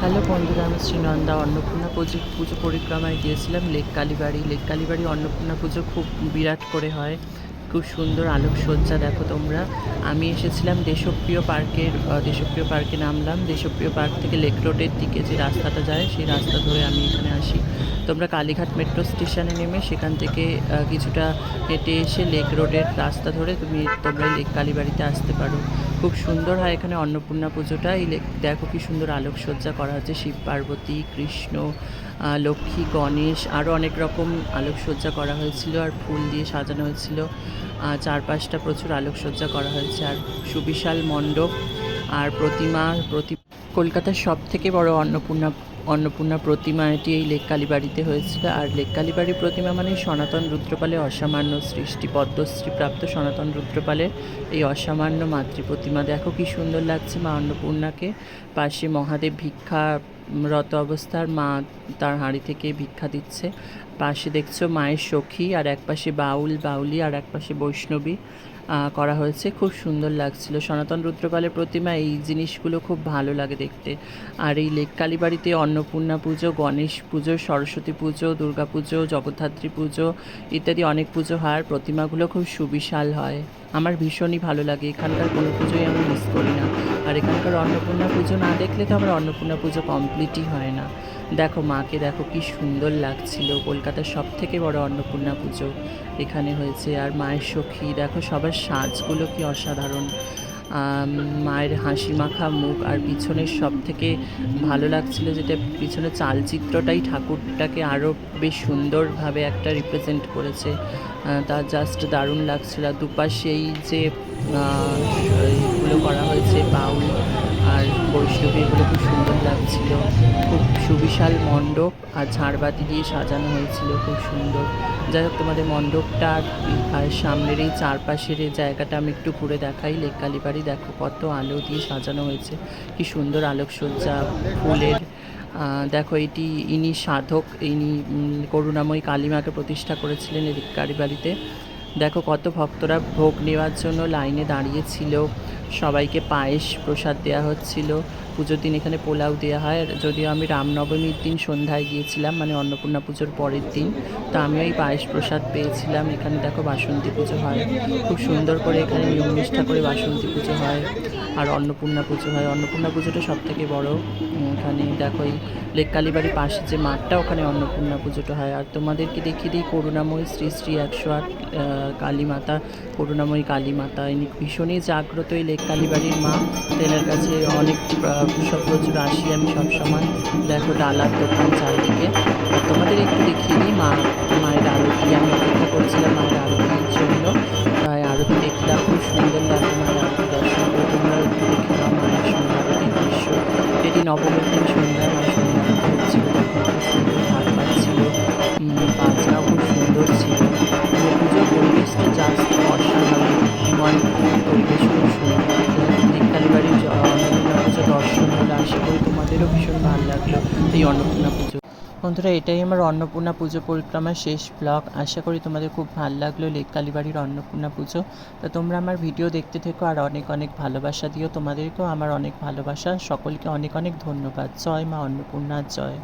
Hello বন্ধুরা, আমি শ্রীনন্দা অন্নপূর্ণা পুজো পুজো পরিক্রমায় গিয়েছিলাম লেক কালীবাড়ি। লেক কালীবাড়ি অন্নপূর্ণা পুজো খুব বিরাট করে হয়। খুব সুন্দর আলোকসজ্জা, দেখো তোমরা। আমি এসেছিলাম দেশপ্রিয় পার্কের দেশপ্রিয় পার্কে নামলাম। দেশপ্রিয় পার্ক থেকে লেক রোডের দিকে যে রাস্তাটা যায়, সেই রাস্তা ধরে আমি এখানে আসি। তোমরা কালীঘাট মেট্রো স্টেশনে নেমে সেখান থেকে কিছুটা হেঁটে এসে লেক রোডের রাস্তা ধরে তুমি তোমরা লেক কালীবাড়িতে আসতে পারো। খুব সুন্দর হয় এখানে অন্নপূর্ণা পুজোটা। এই লেক দেখো কি সুন্দর আলোকসজ্জা করা হচ্ছে শিব পার্বতী, কৃষ্ণ লক্ষ্মী, গণেশ আরও অনেক রকম আলোকসজ্জা করা হয়েছিল আর ফুল দিয়ে সাজানো হয়েছিল। চারপাশটা প্রচুর আলোকসজ্জা করা হয়েছে আর সুবিশাল মণ্ডপ আর প্রতিমা, প্রতি কলকাতার সব থেকে বড় অন্নপূর্ণা অন্নপূর্ণা প্রতিমা এটি এই লেক কালীবাড়িতে হয়েছিল। আর লেক কালীবাড়ির প্রতিমা মানে সনাতন রুদ্রপালের অসামান্য সৃষ্টি, পদ্মশ্রী প্রাপ্ত সনাতন রুদ্রপালের এই অসামান্য মাতৃ প্রতিমা। দেখো কি সুন্দর লাগছে মা অন্নপূর্ণাকে। পাশে মহাদেব ভিক্ষা রত অবস্থার মা তার হাঁড়ি থেকে ভিক্ষা দিচ্ছে। পাশে দেখছ মায়ের সখী, আর এক পাশে বাউল, বাউলি, আর এক পাশে বৈষ্ণবী করা হয়েছে। খুব সুন্দর লাগছিল। সনাতন রুদ্রকালের প্রতিমা, এই জিনিসগুলো খুব ভালো লাগে দেখতে। আর এই লেক কালীবাড়িতে অন্নপূর্ণা পুজো, গণেশ পুজো, সরস্বতী পুজো, দুর্গা পুজো, জগদ্ধাত্রী পুজো ইত্যাদি অনেক পুজো হয়। প্রতিমাগুলো খুব সুবিশাল হয়। আমার ভীষণই ভালো লাগে। এখানকার কোনো পুজোই আমি মিস করি না। আর এখানকার অন্নপূর্ণা পুজো না দেখলে তো আমার অন্নপূর্ণা পুজো কমপ্লিটই হয় না। দেখো মাকে, দেখো কি সুন্দর লাগছিল। কলকাতার সব থেকে বড় অন্নপূর্ণা পুজো এখানে হয়েছে। আর মায়ের সখী, দেখো সবার সাজগুলো কি অসাধারণ। মায়ের হাসি মাখা মুখ আর পিছনের সব থেকে ভালো লাগছিল যেটা পিছনের চালচিত্রটাই ঠাকুরটাকে আরও বেশ সুন্দরভাবে একটা রিপ্রেজেন্ট করেছে। তা জাস্ট দারুণ লাগছিল। আর দুপাশে এই যে এগুলো করা হয়েছে, বাউল আর বৈষ্ণবী, এগুলো খুব সুন্দর লাগছিল। খুব সুবিশাল মণ্ডপ আর ঝাড়বাতি দিয়ে সাজানো হয়েছিল, খুব সুন্দর। যাই হোক, তোমাদের মণ্ডপটা আর সামনের এই চারপাশের এই জায়গাটা আমি একটু ঘুরে দেখাই। লেক কালীবাড়ি দেখো, কত আলো দিয়ে সাজানো হয়েছে। কি সুন্দর আলোকসজ্জা, ফুলের দেখো এটি ইনি সাধক, ইনি করুণাময়ী কালীমাকে প্রতিষ্ঠা করেছিলেন এই লেক কালীবাড়িতে। দেখো কত ভক্তরা ভোগ নেওয়ার জন্য লাইনে দাঁড়িয়েছিল সবাইকে পায়েস প্রসাদ দেওয়া হচ্ছিল। পুজোর দিন এখানে পোলাও দেওয়া হয়। যদিও আমি রামনবমীর দিন সন্ধ্যায় গিয়েছিলাম মানে অন্নপূর্ণা পুজোর পরের দিন, তা আমি ওই পায়েস প্রসাদ পেয়েছিলাম। এখানে দেখো বাসন্তী পুজো হয়। খুব সুন্দর করে এখানে নিয়ম নিষ্ঠা করে বাসন্তী পুজো হয় আর অন্নপূর্ণা পুজো হয়। অন্নপূর্ণা পুজোটা সব থেকে বড়ো এখানে দেখো এই লেক কালীবাড়ির পাশে যে মাঠটা, ওখানে অন্নপূর্ণা পুজোটা হয়। আর তোমাদেরকে দেখিয়ে দিই করুণাময়ী শ্রী শ্রী একশো আট কালী মাতা, করুণাময়ী কালী মাতা। ইনি ভীষণই জাগ্রত এই লেক কালীবাড়ির মা তেনার কাছে অনেক সব প্রচুর আসি আমি সবসময় দেখো ডালার দোকান চারিদিকে। আর তোমাদের একটু দেখিয়ে দিই, মা, মায়ের আরতি। আমি অপেক্ষা করছিলাম মায়ের আরতির জন্য। তাই আরতি দেখলাম খুব সুন্দর লাগল মায়ের আরতি দর্শন। করে তোমরা একটু দেখে নাও মায়ের সন্ধ্যা আরতির দৃশ্য। এটি নবমীর দিন সন্ধ্যা অন্নপূর্ণা পুজো। বন্ধুরা, এটাই আমার অন্নপূর্ণা পুজো পরিক্রমার শেষ ব্লগ আশা করি তোমাদের খুব ভালো লাগল লেক কালীবাড়ির অন্নপূর্ণা পুজো। তো তোমরা আমার ভিডিও দেখতে থেকো আর অনেক অনেক ভালোবাসা দিও। তোমাদেরকেও আমার অনেক ভালোবাসা। সকলকে অনেক অনেক ধন্যবাদ। জয় মা অন্নপূর্ণা, জয়।